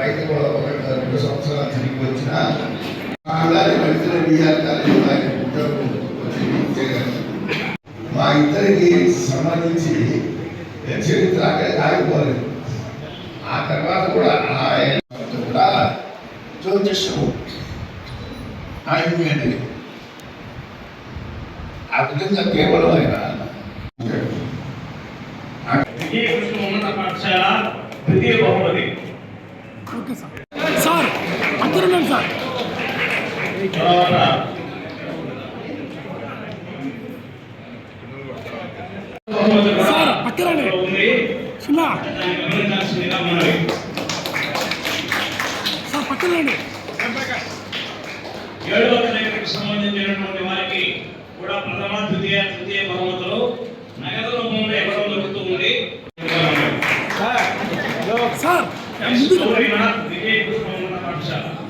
రైతు కూడా ఒకటి రెండు సంవత్సరాలు తిరిగి వచ్చిన అలాగే మధ్యలో బీఆర్ కాలేజీలో మా ఇద్దరికి సంబంధించి చరిత్ర అక్కడే ఆగిపోలేదు. ఆ తర్వాత కూడా కూడా జ్యోతిష్యము ఆయన అనేది ఆ విధంగా కేవలం ఆయన విజయ కృష్ణ ఉన్నత పాఠశాల ద్వితీయ బహుమతి. సార్ తర్వాత పక్కరండి ఉంది సార్ పక్కరండి ఏడవ తరగతికి సంబంధించినటువంటి వారికి కూడా ప్రథమ ద్వితీయ తృతీయ బహుమతులు నగదు రూపంలో ఇవ్వడం జరుగుతూ ఉంది సార్ పాఠశాల సార్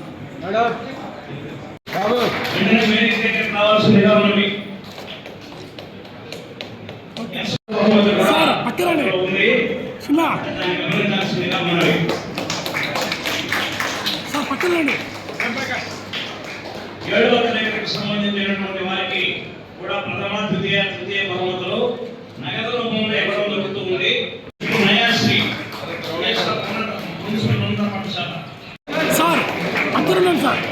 ఏడవ తరగతికి సంబంధించినటువంటి వారికి కూడా ప్రథమ ద్వితీయ తృతీయ బహుమతులు నగదులు రూపంలో ఇవ్వడం జరుగుతూ ఉంది నయాశ్రీ మున్సిపల్ ఉన్నత పాఠశాల సార్ అందరూ ఉన్నాను సార్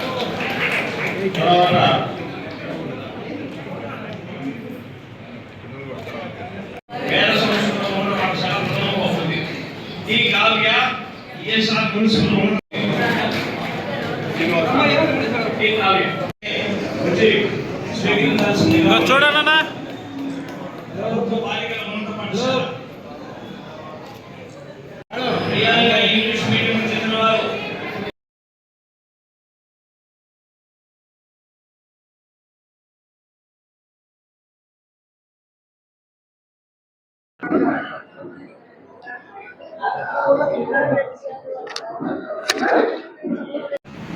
తర్వాత వేద సంస్కృత ఉన్నత పాఠశాల ప్రథమ బహుమతి ఈ కావ్య ఈఎస్ఆర్ మున్సిపల్ ఉన్నత ఈ కావ్య వచ్చి స్వీకరించాల్సిందిగా చూడనన్నా ప్రభుత్వ బాలికల ఉన్నత పాఠశాల ప్రియాంక ఇంగ్లీష్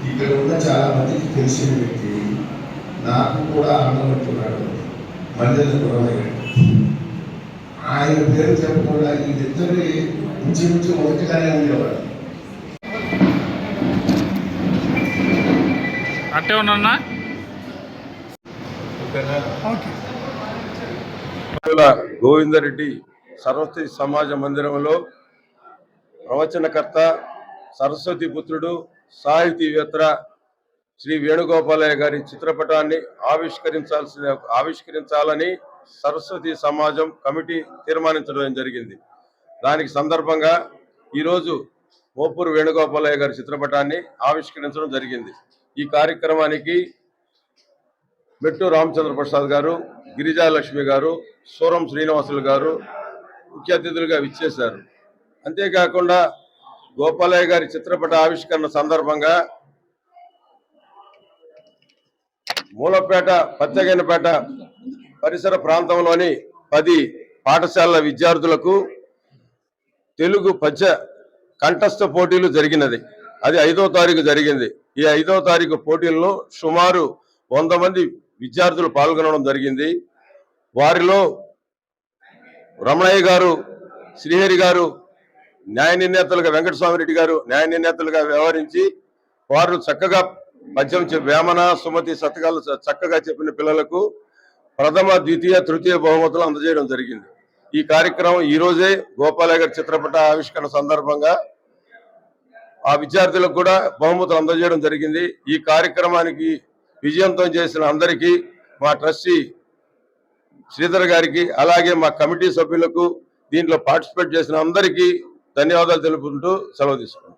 ఇక్కడ ఉన్న చాలా మందికి తెలిసిన వ్యక్తి నాకు కూడా అన్నట్టున్నాడు మల్లెల గురవయ్య ఆయన పేరు చెప్పకుండా వీళ్ళిద్దరు ఇంచుమించు ఒకటిగానే ఉండేవాడు అట్టే ఉన్నా గోవిందరెడ్డి సరస్వతి సమాజ మందిరంలో ప్రవచనకర్త సరస్వతి పుత్రుడు సాహితీవేత్త శ్రీ వేణుగోపాలయ్య గారి చిత్రపటాన్ని ఆవిష్కరించాల్సిన ఆవిష్కరించాలని సరస్వతి సమాజం కమిటీ తీర్మానించడం జరిగింది. దానికి సందర్భంగా ఈరోజు మోపూరు వేణుగోపాలయ్య గారి చిత్రపటాన్ని ఆవిష్కరించడం జరిగింది. ఈ కార్యక్రమానికి మెట్టు రామచంద్ర ప్రసాద్ గారు గిరిజాలక్ష్మి గారు సూరం శ్రీనివాసులు గారు ముఖ్య అతిథులుగా విచ్చేశారు. అంతేకాకుండా గోపాలయ్య గారి చిత్రపట ఆవిష్కరణ సందర్భంగా మూలపేట పచ్చగైనపేట పరిసర ప్రాంతంలోని పది పాఠశాలల విద్యార్థులకు తెలుగు పద్య కంఠస్థ పోటీలు జరిగినది. అది ఐదో తారీఖు జరిగింది. ఈ ఐదో తారీఖు పోటీల్లో సుమారు వంద మంది విద్యార్థులు పాల్గొనడం జరిగింది. వారిలో రమణయ్య గారు శ్రీహరి గారు న్యాయ నిర్ణేతలుగా వెంకటస్వామి రెడ్డి గారు న్యాయ నిర్ణేతలుగా వ్యవహరించి వారు చక్కగా పద్యం వేమన సుమతి శతకాలు చక్కగా చెప్పిన పిల్లలకు ప్రథమ ద్వితీయ తృతీయ బహుమతులు అందజేయడం జరిగింది. ఈ కార్యక్రమం ఈ రోజే గోపాలయ్య గారి చిత్రపట ఆవిష్కరణ సందర్భంగా ఆ విద్యార్థులకు కూడా బహుమతులు అందజేయడం జరిగింది. ఈ కార్యక్రమానికి విజయంతం చేసిన అందరికీ మా ట్రస్టీ శ్రీధర్ గారికి అలాగే మా కమిటీ సభ్యులకు దీంట్లో పార్టిసిపేట్ చేసిన అందరికీ ధన్యవాదాలు తెలుపుకుంటూ సెలవు తీసుకున్నాం